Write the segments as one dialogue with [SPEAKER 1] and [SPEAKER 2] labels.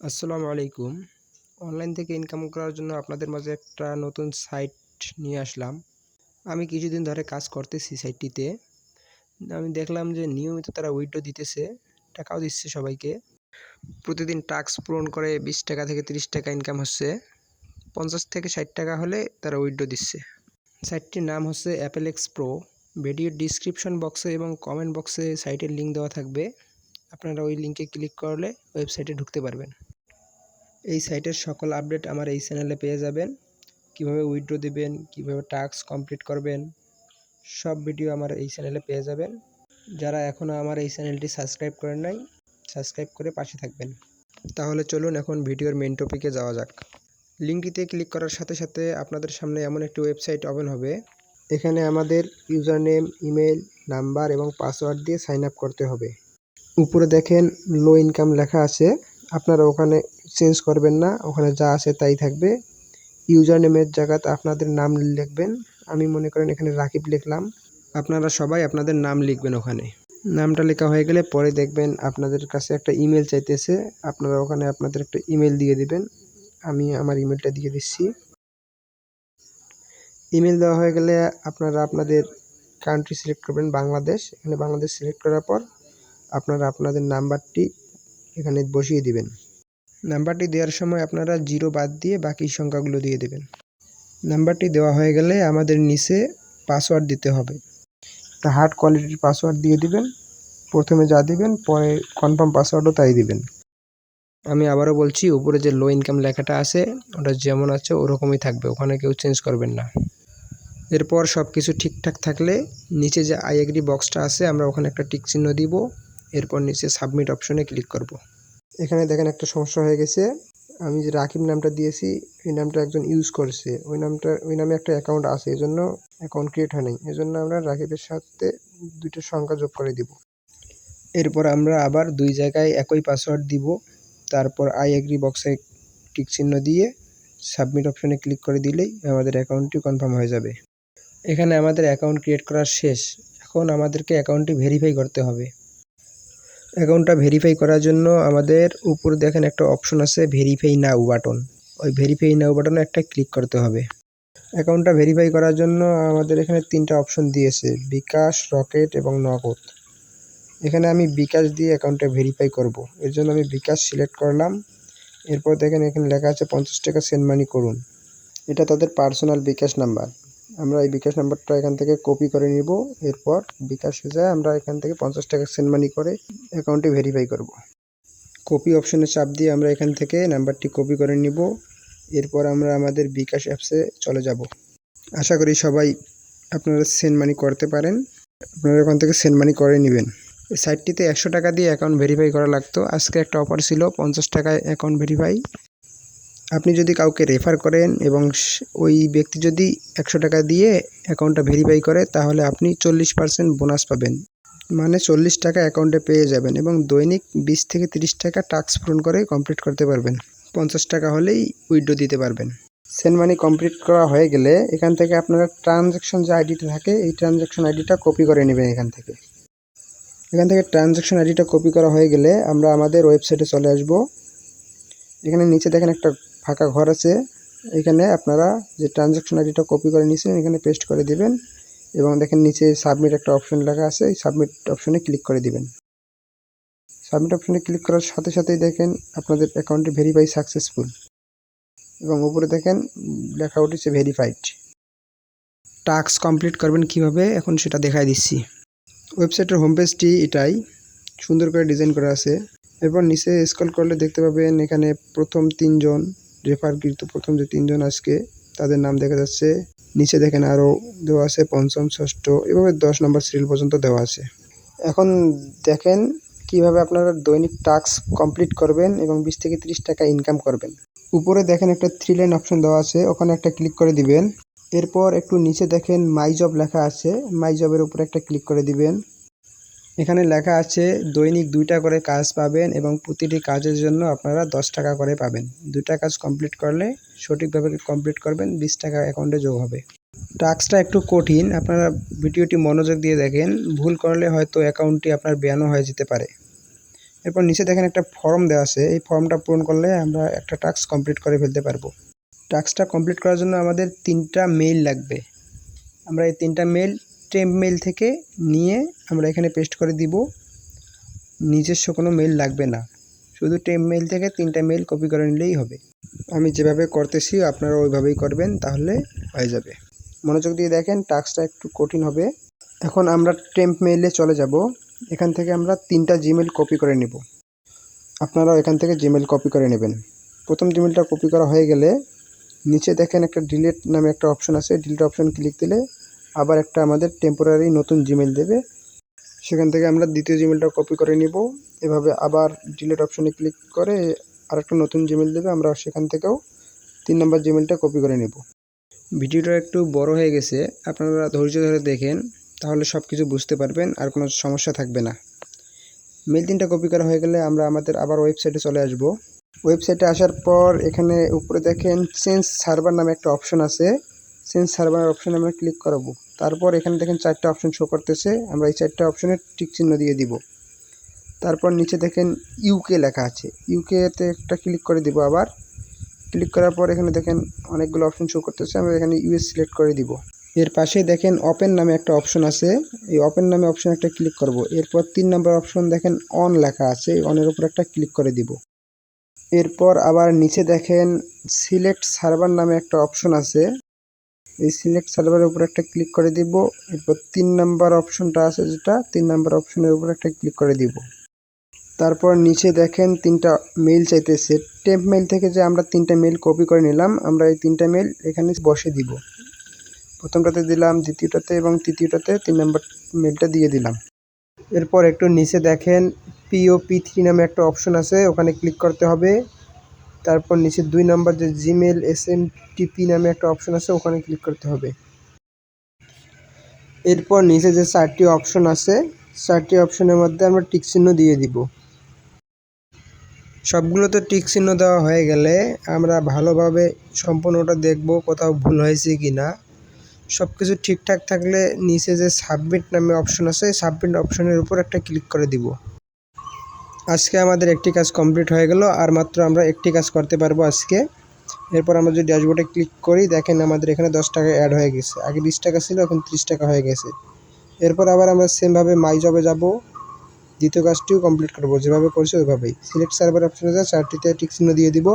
[SPEAKER 1] আসসালামু আলাইকুম। অনলাইন থেকে ইনকাম করার জন্য আপনাদের মাঝে একটা নতুন সাইট নিয়ে আসলাম। আমি কিছুদিন ধরে কাজ করতেছি সাইটটিতে। আমি দেখলাম যে নিয়মিত তারা উইড্রো দিতেছে, টাকাও দিচ্ছে সবাইকে। প্রতিদিন টাস্ক পূরণ করে বিশ টাকা থেকে তিরিশ টাকা ইনকাম হচ্ছে। পঞ্চাশ থেকে ষাট টাকা হলে তারা উইড্রো দিচ্ছে। সাইটটির নাম হচ্ছে অ্যাপেল এক্স প্রো। ভিডিওর ডিসক্রিপশন বক্সে এবং কমেন্ট বক্সে সাইটের লিঙ্ক দেওয়া থাকবে। আপনারা ওই লিঙ্কে ক্লিক করলে ওয়েবসাইটে ঢুকতে পারবেন। এই সাইটের সকল আপডেট আমার এই চ্যানেলে পেয়ে যাবেন। কীভাবে উইথড্র দিবেন, কীভাবে টাস্ক কমপ্লিট করবেন, সব ভিডিও আমার এই চ্যানেলে পেয়ে যাবেন। যারা এখনও আমার এই চ্যানেলটি সাবস্ক্রাইব করেন নাই সাবস্ক্রাইব করে পাশে থাকবেন। তাহলে চলুন এখন ভিডিওর মেন টপিকে যাওয়া যাক। লিঙ্কটিতে ক্লিক করার সাথে সাথে আপনাদের সামনে এমন একটি ওয়েবসাইট ওপেন হবে। এখানে আমাদের ইউজার নেম ইমেল নাম্বার এবং পাসওয়ার্ড দিয়ে সাইন আপ করতে হবে। উপরে দেখেন লো ইনকাম লেখা আছে। আপনারা ওখানে চেঞ্জ করবেন না, ওখানে যা আছে তাই থাকবে। ইউজার নেমের জায়গাতে আপনাদের নাম লিখবেন। আমি মনে করেন এখানে রাকিব লিখলাম। আপনারা সবাই আপনাদের নাম লিখবেন ওখানে। নামটা লেখা হয়ে গেলে পরে দেখবেন আপনাদের কাছে একটা ইমেল চাইতেছে। আপনারা ওখানে আপনাদের একটা ইমেল দিয়ে দিবেন। আমি আমার ইমেলটা দিয়ে দিচ্ছি। ইমেল দেওয়া হয়ে গেলে আপনারা আপনাদের কান্ট্রি সিলেক্ট করবেন, বাংলাদেশ। এখানে বাংলাদেশ সিলেক্ট করার পর আপনারা আপনাদের নাম্বারটি এখানে বসিয়ে দিবেন। নাম্বারটি দেওয়ার সময় আপনারা জিরো বাদ দিয়ে বাকি সংখ্যাগুলো দিয়ে দেবেন। নাম্বারটি দেওয়া হয়ে গেলে আমাদের নিচে পাসওয়ার্ড দিতে হবে। একটা হার্ড কোয়ালিটির পাসওয়ার্ড দিয়ে দিবেন। প্রথমে যা দিবেন, পরে কনফার্ম পাসওয়ার্ডও তাই দিবেন। আমি আবারও বলছি, উপরে যে লো ইনকাম লেখাটা আছে, ওটা যেমন আছে ওরকমই থাকবে, ওখানে কেউ চেঞ্জ করবেন না। এরপর সব কিছু ঠিকঠাক থাকলে নিচে যে আই এগ্রি বক্সটা আছে, আমরা ওখানে একটা টিক চিহ্ন দিব। এরপর নিচে সাবমিট অপশনে ক্লিক করব। এখানে দেখেন একটা সমস্যা হয়ে গেছে। আমি যে রাকিব নামটা দিয়েছি, এই নামটা একজন ইউজ করছে। ওই নামটা, ওই নামে একটা অ্যাকাউন্ট আছে, এই জন্য অ্যাকাউন্ট ক্রিয়েট হয় নাই এই জন্য আমরা রাকিবের সাথে দুইটা সংখ্যা যোগ করে দিব। এরপর আমরা আবার দুই জায়গায় একই পাসওয়ার্ড দিব। তারপর আই এগ্রি বক্সে টিক চিহ্ন দিয়ে সাবমিট অপশনে ক্লিক করে দিলেই আমাদের অ্যাকাউন্টটি কনফার্ম হয়ে যাবে। এখানে আমাদের অ্যাকাউন্ট ক্রিয়েট করা শেষ। এখন আমাদেরকে অ্যাকাউন্টটি ভেরিফাই করতে হবে। অ্যাকাউন্টটা ভেরিফাই করার জন্য আমাদের উপরে দেখেন একটা অপশন আছে ভেরিফাই নাও বাটন ওই ভেরিফাই নাও বাটনে একটা ক্লিক করতে হবে। অ্যাকাউন্টটা ভেরিফাই করার জন্য আমাদের এখানে তিনটা অপশন দিয়েছে, বিকাশ, রকেট এবং নগদ। এখানে আমি বিকাশ দিয়ে অ্যাকাউন্টটা ভেরিফাই করব। এর জন্য আমি বিকাশ সিলেক্ট করলাম। এরপর দেখেন এখানে লেখা আছে পঞ্চাশ টাকা সেন্ড মানি করুন। এটা তাদের পার্সোনাল বিকাশ নাম্বার আমরা এই বিকাশ নাম্বারটা এখান থেকে কপি করে নিব। এরপর বিকাশে যায়, আমরা এখান থেকে পঞ্চাশ টাকা সেন্ড মানি করে অ্যাকাউন্টটি ভেরিফাই করব। কপি অপশনে চাপ দিয়ে আমরা এখান থেকে নাম্বারটি কপি করে নিব। এরপর আমরা আমাদের বিকাশ অ্যাপসে চলে যাব। আশা করি সবাই আপনারা সেন্ড মানি করতে পারেন। আপনারা এখান থেকে সেন্ড মানি করে নেবেন। সাইটটিতে একশো টাকা দিয়ে অ্যাকাউন্ট ভেরিফাই করা লাগতো। আজকে একটা অফার ছিল, পঞ্চাশ টাকায় অ্যাকাউন্ট ভেরিফাই আপনি যদি কাউকে রেফার করেন এবং ওই ব্যক্তি যদি একশো টাকা দিয়ে অ্যাকাউন্টটা ভেরিফাই করে, তাহলে আপনি চল্লিশ পার্সেন্ট বোনাস পাবেন। মানে চল্লিশ টাকা অ্যাকাউন্টে পেয়ে যাবেন এবং দৈনিক বিশ থেকে তিরিশ টাকা টাস্ক পূরণ করে কমপ্লিট করতে পারবেন। পঞ্চাশ টাকা হলেই উইড্রো দিতে পারবেন। সেন্ড মানি কমপ্লিট করা হয়ে গেলে এখান থেকে আপনারা ট্রানজ্যাকশন যে আইডিটা থাকে, এই ট্রানজ্যাকশন আইডিটা কপি করে নেবেন এখান থেকে। এখান থেকে ট্রানজ্যাকশন আইডিটা কপি করা হয়ে গেলে আমরা আমাদের ওয়েবসাইটে চলে আসব। এখানে নিচে দেখেন একটা ফাঁকা ঘর আছে, এখানে আপনারা যে ট্রানজ্যাকশন আইডিটা কপি করে নিয়েছেন, এখানে পেস্ট করে দিবেন এবং দেখেন নিচে সাবমিট একটা অপশন লেখা আছে, এই সাবমিট অপশনে ক্লিক করে দিবেন। সাবমিট অপশনে ক্লিক করার সাথে সাথেই দেখেন আপনাদের অ্যাকাউন্টটি ভেরিফাই সাকসেসফুল এবং উপরে দেখেন লেখা উঠেছে ভেরিফাইড টাস্ক কমপ্লিট করবেন কীভাবে, এখন সেটা দেখাই দিচ্ছি। ওয়েবসাইটের হোম পেজটি এটাই, সুন্দর করে ডিজাইন করা আছে। এরপর নিচে স্ক্রল করলে দেখতে পাবেন এখানে প্রথম তিনজন রেফারকৃত প্রথম যে তিনজন আজকে, তাদের নাম দেখা যাচ্ছে। নিচে দেখেন আরও দেওয়া আছে, পঞ্চম, ষষ্ঠ, এভাবে দশ নম্বর সিরিয়াল পর্যন্ত দেওয়া আছে। এখন দেখেন কীভাবে আপনারা দৈনিক টাস্ক কমপ্লিট করবেন এবং বিশ থেকে তিরিশ টাকা ইনকাম করবেন। উপরে দেখেন একটা থ্রি লাইন অপশন দেওয়া আছে, ওখানে একটা ক্লিক করে দিবেন। এরপর একটু নিচে দেখেন মাই জব লেখা আছে মাই জবের উপরে একটা ক্লিক করে দিবেন। এখানে লেখা আছে, দৈনিক দুইটা করে কাজ পাবেন এবং প্রতিটি কাজের জন্য আপনারা দশ টাকা করে পাবেন। দুইটা কাজ কমপ্লিট করলে সঠিকভাবে কমপ্লিট করবেন, বিশ টাকা অ্যাকাউন্টে যোগ হবে। টাস্কটা একটু কঠিন, আপনারা ভিডিওটি মনোযোগ দিয়ে দেখেন। ভুল করলে হয়তো অ্যাকাউন্টটি আপনার ব্যানও হয়ে যেতে পারে। এরপর নিচে দেখেন একটা ফর্ম দেওয়া আছে। এই ফর্মটা পূরণ করলে আমরা একটা টাস্ক কমপ্লিট করে ফেলতে পারব। টাস্কটা কমপ্লিট করার জন্য আমাদের তিনটা মেইল লাগবে। আমরা এই তিনটা মেইল টেম্প মেইল থেকে নিয়ে আমরা এখানে পেস্ট করে দিব। নিজস্ব কোনো মেল লাগবে না। শুধু টেম্প মেইল থেকে তিনটা মেল কপি করে নিলেই হবে। আমি যেভাবে করতেছি আপনারা ওইভাবেই করবেন, তাহলে হয়ে যাবে। মনোযোগ দিয়ে দেখেন, টাস্কটা একটু কঠিন হবে। এখন আমরা টেম্প মেইলে চলে যাব। এখান থেকে আমরা তিনটা জিমেল কপি করে নেব। আপনারাও এখান থেকে জিমেল কপি করে নেবেন। প্রথম জিমেলটা কপি করা হয়ে গেলে নিচে দেখেন একটা ডিলিট নামে একটা অপশন আছে। ডিলিট অপশন ক্লিক দিলে আবার একটা আমাদের টেম্পোরারি নতুন জিমেল দেবে। সেখান থেকে আমরা দ্বিতীয় জিমেলটা কপি করে নিব। এভাবে আবার ডিলেট অপশনে ক্লিক করে আরেকটা নতুন জিমেল দেবে, আমরা সেখান থেকেও তিন নম্বর জিমেলটা কপি করে নেব। ভিডিওটা একটু বড় হয়ে গেছে, আপনারা ধৈর্য ধরে দেখেন, তাহলে সব কিছু বুঝতে পারবেন, আর কোনো সমস্যা থাকবে না। মেল তিনটা কপি করা হয়ে গেলে আমরা আমাদের আবার ওয়েবসাইটে চলে আসব। ওয়েবসাইটে আসার পর এখানে উপরে দেখেন চেঞ্জ সার্ভার নামে একটা অপশন আছে। চেঞ্জ সার্ভার অপশনে আমরা ক্লিক করাবো। তারপর এখানে দেখেন চারটা অপশন শো করতেছে। আমরা এই চারটা অপশনে টিক চিহ্ন দিয়ে দিব। তারপর নিচে দেখেন ইউকে লেখা আছে। ইউকেতে একটা ক্লিক করে দিব আবার। ক্লিক করার পর এখানে দেখেন অনেকগুলো অপশন শো করতেছে। আমরা এখানে ইউএস সিলেক্ট করে দিব। এর পাশেই দেখেন ওপেন নামে একটা অপশন আছে। এই ওপেন নামে অপশন একটা ক্লিক করব। এরপর তিন নম্বর অপশন দেখেন অন লেখা আছে। অনের উপর একটা ক্লিক করে দিব। এরপর আবার নিচে দেখেন সিলেক্ট সার্ভার নামে একটা অপশন আছে। এই সিলেক্ট সার্ভারের উপর একটা ক্লিক করে দিব। এরপর তিন নাম্বার অপশনটা আছে যেটা, তিন নাম্বার অপশনের উপর একটা ক্লিক করে দিব। তারপর নিচে দেখেন তিনটা মেইল চাইতেছে। টেম্প মেইল থেকে যে আমরা তিনটা মেইল কপি করে নিলাম, আমরা এই তিনটা মেইল এখানে বসে দিব। প্রথমটাতে দিলাম, দ্বিতীয়টাতে এবং তৃতীয়টাতে তিন নাম্বার মেইলটা দিয়ে দিলাম। এরপর একটু নিচে দেখেন পিও পি থ্রি নামে একটা অপশন আছে, ওখানে ক্লিক করতে হবে। তারপর নিচে দুই নাম্বার যে জিমেল এস এম টিপি নামে একটা অপশন আছে, ওখানে ক্লিক করতে হবে। এরপর নিচে যে চারটি অপশন আছে, চারটি অপশনের মধ্যে আমরা টিক চিহ্ন দিয়ে দিব। সবগুলোতে টিক চিহ্ন দেওয়া হয়ে গেলে আমরা ভালোভাবে সম্পূর্ণটা দেখব কোথাও ভুল হয়েছে কি না সব কিছু ঠিকঠাক থাকলে নিচে যে সাবমিট নামে অপশন আছে সাবমিট অপশনের উপর একটা ক্লিক করে দিব। আজকে আমাদের একটি কাজ কমপ্লিট হয়ে গেল, আর মাত্র আমরা একটি কাজ করতে পারব আজকে। এরপর আমরা যদি ড্যাশবোর্ডে ক্লিক করি, দেখেন আমাদের এখানে দশ টাকা অ্যাড হয়ে গেছে। আগে বিশ টাকা ছিল, এখন ত্রিশ টাকা হয়ে গেছে। এরপর আবার আমরা সেমভাবে মাই জবে যাব। দ্বিতীয় কাজটিও কমপ্লিট করব, যেভাবে করছি ওইভাবেই। সিলেক্ট সার্ভার অপশনে যা, চারটিতে টিক দিয়ে দিব।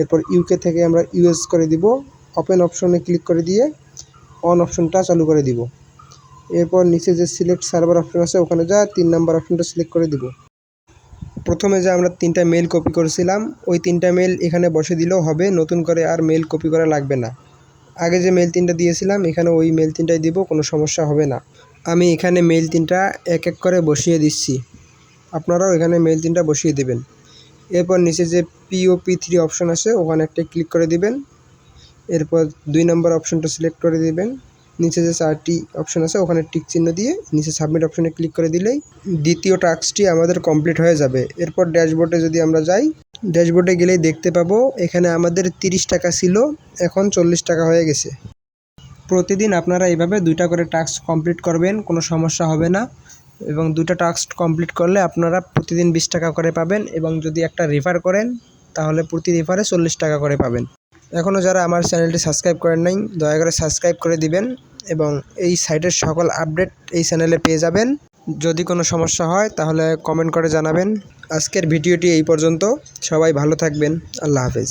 [SPEAKER 1] এরপর ইউকে থেকে আমরা ইউএস করে দিব। ওপেন অপশনে ক্লিক করে দিয়ে অন অপশনটা চালু করে দিব। এরপর নিচে যে সিলেক্ট সার্ভার অপশন আছে, ওখানে যা, তিন নাম্বার অপশনটা সিলেক্ট করে দিব। প্রথমে যে আমরা তিনটা মেল কপি করেছিলাম, ওই তিনটা মেল এখানে বসে দিলেও হবে, নতুন করে আর মেল কপি করা লাগবে না। আগে যে মেল তিনটা দিয়েছিলাম, এখানে ওই মেল তিনটাই দিব, কোনো সমস্যা হবে না। আমি এখানে মেল তিনটা এক এক করে বসিয়ে দিচ্ছি। আপনারাও এখানে মেল তিনটা বসিয়ে দেবেন। এরপর নিচে যে পিওপি থ্রি অপশন আছে, ওখানে একটা ক্লিক করে দিবেন। এরপর দুই নম্বর অপশনটা সিলেক্ট করে দিবেন। নিচে যে চারটি অপশন আছে, ওখানে টিক চিহ্ন দিয়ে নিচে সাবমিট অপশনে ক্লিক করে দিলেই দ্বিতীয় টাস্কটি আমাদের কমপ্লিট হয়ে যাবে। এরপর ড্যাশবোর্ডে যদি আমরা যাই ড্যাশবোর্ডে গেলেই দেখতে পাবো, এখানে আমাদের তিরিশ টাকা ছিল, এখন চল্লিশ টাকা হয়ে গেছে। প্রতিদিন আপনারা এইভাবে দুইটা করে টাস্ক কমপ্লিট করবেন, কোনো সমস্যা হবে না। এবং দুটা টাস্ক কমপ্লিট করলে আপনারা প্রতিদিন বিশ টাকা করে পাবেন এবং যদি একটা রেফার করেন, তাহলে প্রতি রেফারে চল্লিশ টাকা করে পাবেন। এখনও যারা আমার চ্যানেলটি সাবস্ক্রাইব করেন নাই, দয়া করে সাবস্ক্রাইব করে দিবেন এবং এই সাইটের সকল আপডেট এই চ্যানেলে পেয়ে যাবেন। যদি কোনো সমস্যা হয়, তাহলে কমেন্ট করে জানাবেন। আজকের ভিডিওটি এই পর্যন্ত। সবাই ভালো থাকবেন। আল্লাহ হাফেজ।